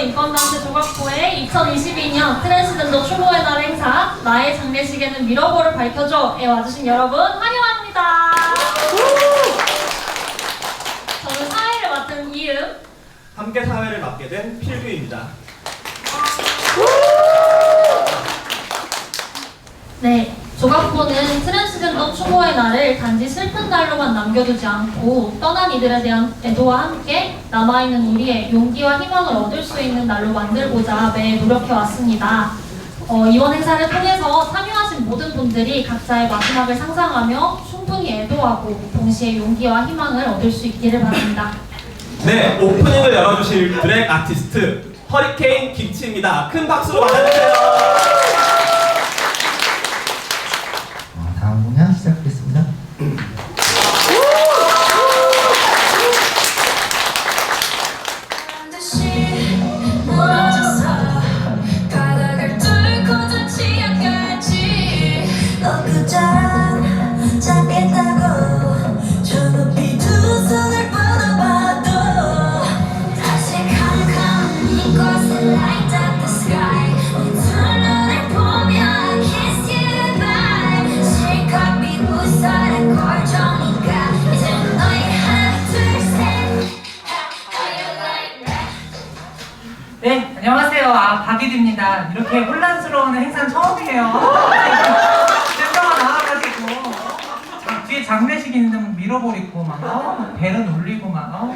인권단체 조각부의 2022년 트랜스젠더 추모의 날 행사 나의 장례식에는 미러볼을 밝혀줘에 와주신 여러분 환영합니다. 저는 사회를 맡은 이음 함께 사회를 맡게 된 필규입니다. 네, 조각부는 트랜스젠더 추모의 날을 단지 슬픈 날로만 남겨두지 않고 떠난 이들에 대한 애도와 함께 남아있는 우리의 용기와 희망을 얻을 수 있는 날로 만들고자 매 노력해왔습니다. 어, 이번 행사를 통해서 참여하신 모든 분들이 각자의 마지막을 상상하며 충분히 애도하고 동시에 용기와 희망을 얻을 수 있기를 바랍니다. 네, 오프닝을 열어주실 드랙 아티스트 허리케인 김치입니다. 큰 박수로 맞아주세요. 네, 안녕하세요. 아, 박이드입니다. 이렇게 혼란스러운 행사는 처음이에요. 댄서가 나와가지고. 자, 뒤에 장례식 있는데 막 밀어버리고, 막, 어, 막 벨은 울리고, 막, 어,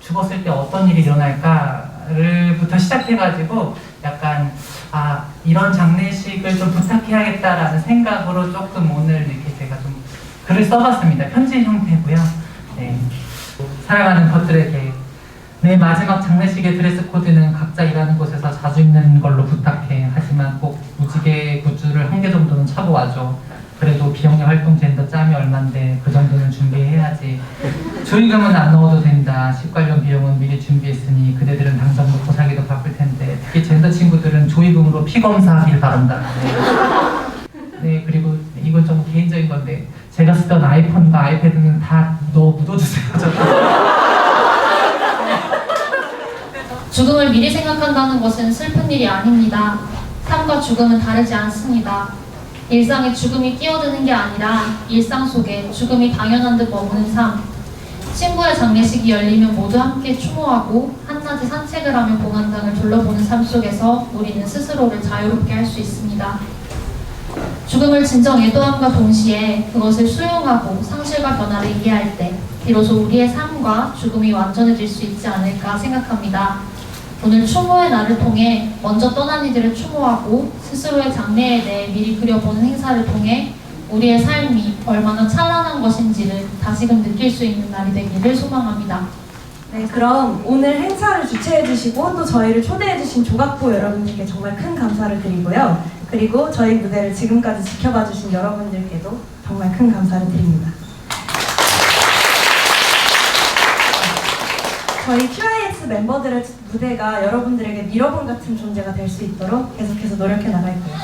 죽었을 때 어떤 일이 일어날까를,부터 시작해가지고, 약간, 아, 이런 장례식을 좀 부탁해야겠다라는 생각으로 조금 오늘 이렇게 제가 좀 글을 써봤습니다. 편지 형태고요. 네. 사랑하는 것들에게 내 마지막 장례식의 드레스 코드는 각자 일하는 곳에서 자주 입는 걸로 부탁해. 하지만 꼭 무지개 굿즈를 한 개 정도는 차고 와줘. 그래도 비영리 활동 젠더 짬이 얼만데 그 정도는 준비해야지. 조의금은 안 넣어도 된다. 식 관련 비용은 미리 준비했으니 그대들은 당장 먹고 살기도 바쁠 텐데 특히 젠더 친구들은 조의금으로 피 검사하길 바란다. 네. 네 그리고 이건 좀 개인적인 건데 제가 쓰던 아이폰과 아이패드는 다 넣어 묻어주세요. 저. 죽음을 미리 생각한다는 것은 슬픈 일이 아닙니다. 삶과 죽음은 다르지 않습니다. 일상에 죽음이 끼어드는 게 아니라 일상 속에 죽음이 당연한 듯 머무는 삶. 친구의 장례식이 열리면 모두 함께 추모하고 한낮에 산책을 하며 봉안당을 둘러보는 삶 속에서 우리는 스스로를 자유롭게 할 수 있습니다. 죽음을 진정 애도함과 동시에 그것을 수용하고 상실과 변화를 이해할 때 비로소 우리의 삶과 죽음이 완전해질 수 있지 않을까 생각합니다. 오늘 추모의 날을 통해 먼저 떠난 이들을 추모하고 스스로의 장래에 대해 미리 그려보는 행사를 통해 우리의 삶이 얼마나 찬란한 것인지를 다시금 느낄 수 있는 날이 되기를 소망합니다. 네, 그럼 오늘 행사를 주최해주시고 또 저희를 초대해주신 조각부 여러분들께 정말 큰 감사를 드리고요. 그리고 저희 무대를 지금까지 지켜봐주신 여러분들께도 정말 큰 감사를 드립니다. 저희 QIX 멤버들의 무대가 여러분들에게 미러볼 같은 존재가 될 수 있도록 계속해서 노력해 나갈 거예요.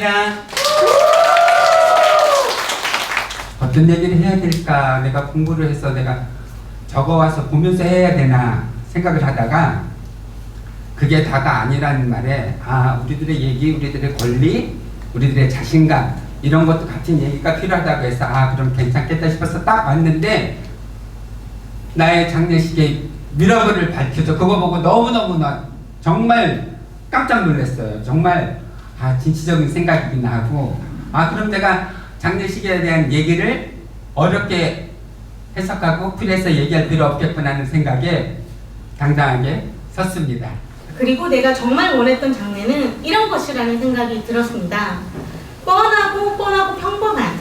반갑습니다. 어떤 얘기를 해야 될까? 내가 공부를 해서 내가 적어와서 보면서 해야 되나 생각을 하다가 그게 다가 아니라는 말에 아 우리들의 얘기 우리들의 권리 우리들의 자신감 이런 것도 같은 얘기가 필요하다고 해서 아 그럼 괜찮겠다 싶어서 딱 왔는데 나의 장례식에 미러볼을 밝혀줘. 그거 보고 너무너무 나 정말 깜짝 놀랐어요. 정말 아 진취적인 생각이긴 하고 아 그럼 내가 장례식에 대한 얘기를 어렵게 해석하고 풀해서 얘기할 필요 없겠구나 하는 생각에 당당하게 섰습니다. 그리고 내가 정말 원했던 장르는 이런 것이라는 생각이 들었습니다. 뻔하고 뻔하고 평범한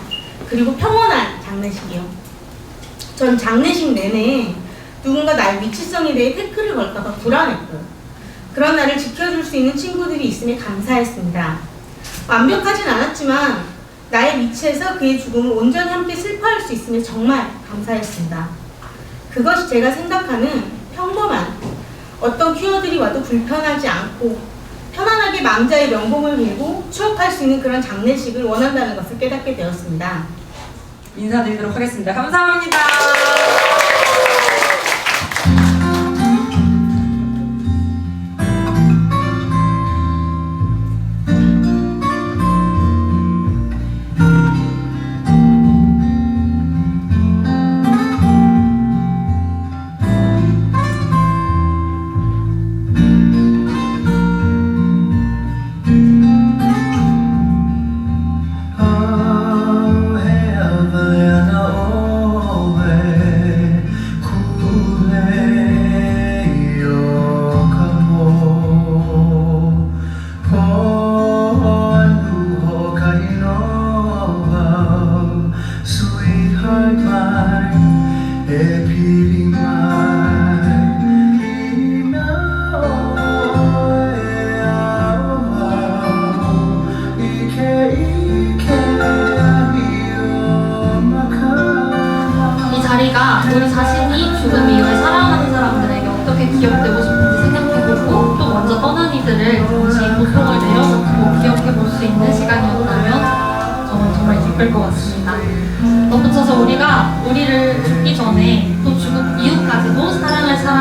그리고 평온한 장례식이요. 전 장례식 내내 누군가 나의 위치성에 대해 태클을 걸까봐 불안했고요. 그런 나를 지켜줄 수 있는 친구들이 있음에 감사했습니다. 완벽하진 않았지만 나의 위치에서 그의 죽음을 온전히 함께 슬퍼할 수 있음에 정말 감사했습니다. 그것이 제가 생각하는 평범한 어떤 퀴어들이 와도 불편하지 않고 편안하게 망자의 명복을 빌고 추억할 수 있는 그런 장례식을 원한다는 것을 깨닫게 되었습니다. 인사드리도록 하겠습니다. 감사합니다.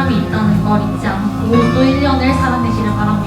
사람이 있다는 걸 잊지 않고 또 1년을 살아내기를 바랍니다.